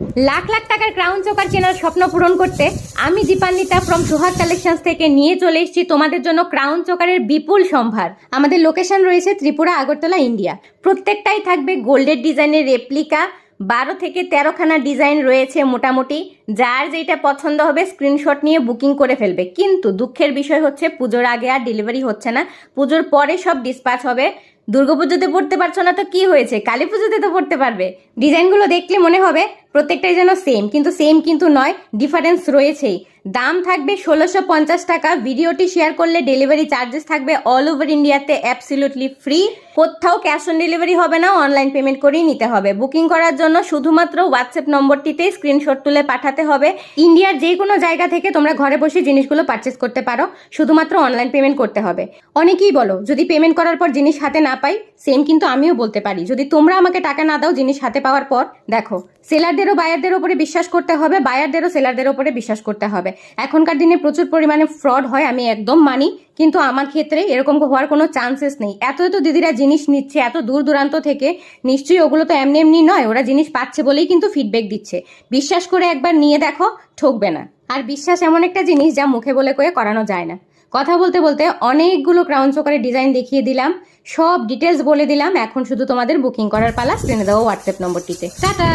লাখ লাখ টাকার crown choker কেনার স্বপ্ন পূরণ করতে আমি দীপান্বিতা ফ্রম সুহাগ কালেকশনস থেকে নিয়ে চলে এসেছি তোমাদের জন্য ক্রাউন চোকারের বিপুল সম্ভার। আমাদের লোকেশন রয়েছে ত্রিপুরা, আগরতলা ইন্ডিয়া প্রত্যেকটাই থাকবে গোল্ডের ডিজাইনের রেপ্লিকা বারো থেকে তেরোখানা ডিজাইন রয়েছে মোটামুটি। যার যেটা পছন্দ হবে স্ক্রিনশট নিয়ে বুকিং করে ফেলবে। কিন্তু দুঃখের বিষয় হচ্ছে পুজোর আগে আর ডেলিভারি হচ্ছে না। পুজোর পরে সব ডিসপ্যাচ হবে। দুর্গাপুজোতে পড়তে পারছ না তো কি হয়েছে? কালী পুজোতে তো পড়তে পারবে। ডিজাইনগুলো দেখলে মনে হবে প্রত্যেকটাই যেন সেম কিন্তু সেম কিন্তু নয় ডিফারেন্স রয়েছেই। দাম থাকবে ষোলোশো পঞ্চাশ টাকা, ভিডিওটি শেয়ার করলে ডেলিভারি চার্জেস থাকবে অল ওভার ইন্ডিয়াতে অ্যাবসলিউটলি ফ্রি কোথাও ক্যাশ অন ডেলিভারি হবে না অনলাইন পেমেন্ট করেই নিতে হবে। বুকিং করার জন্য শুধুমাত্র হোয়াটসঅ্যাপ নম্বরটিতে স্ক্রিনশট তুলে পাঠাতে হবে। ইন্ডিয়ার যে কোনো জায়গা থেকে তোমরা ঘরে বসে জিনিসগুলো পারচেস করতে পারো, শুধুমাত্র অনলাইন পেমেন্ট করতে হবে। অনেকেই বলো, যদি পেমেন্ট করার পর জিনিস হাতে না পাই সেম কিন্তু আমিও বলতে পারি। যদি তোমরা আমাকে টাকা না দাও জিনিস হাতে পাওয়ার পর, দেখো সেলারদেরও বায়ারদের ওপরে বিশ্বাস করতে হবে, বায়ারদেরও সেলারদের ওপরে বিশ্বাস করতে হবে। এখনকার দিনে প্রচুর পরিমাণে ফ্রড হয়, আমি একদম মানি, কিন্তু আমার ক্ষেত্রে এরকম হওয়ার কোনো চান্সেস নেই। এত এত দিদিরা জিনিস নিচ্ছে, এত দূর দূরান্ত থেকে, নিশ্চয়ই ওগুলো তো এমনি এমনি নয়, ওরা জিনিস পাচ্ছে বলেই কিন্তু ফিডব্যাক দিচ্ছে। বিশ্বাস করে একবার নিয়ে দেখো, ঠকবে না। আর বিশ্বাস এমন একটা জিনিস যা মুখে বলে কয়ে করানো যায় না। কথা বলতে বলতে অনেকগুলো ক্রাউন চোকারের ডিজাইন দেখিয়ে দিলাম। সব ডিটেলস বলে দিলাম। এখন শুধু তোমাদের বুকিং করার পালা স্ক্রিনে দেওয়া হোয়াটসঅ্যাপ নম্বরটিতে। টাটা!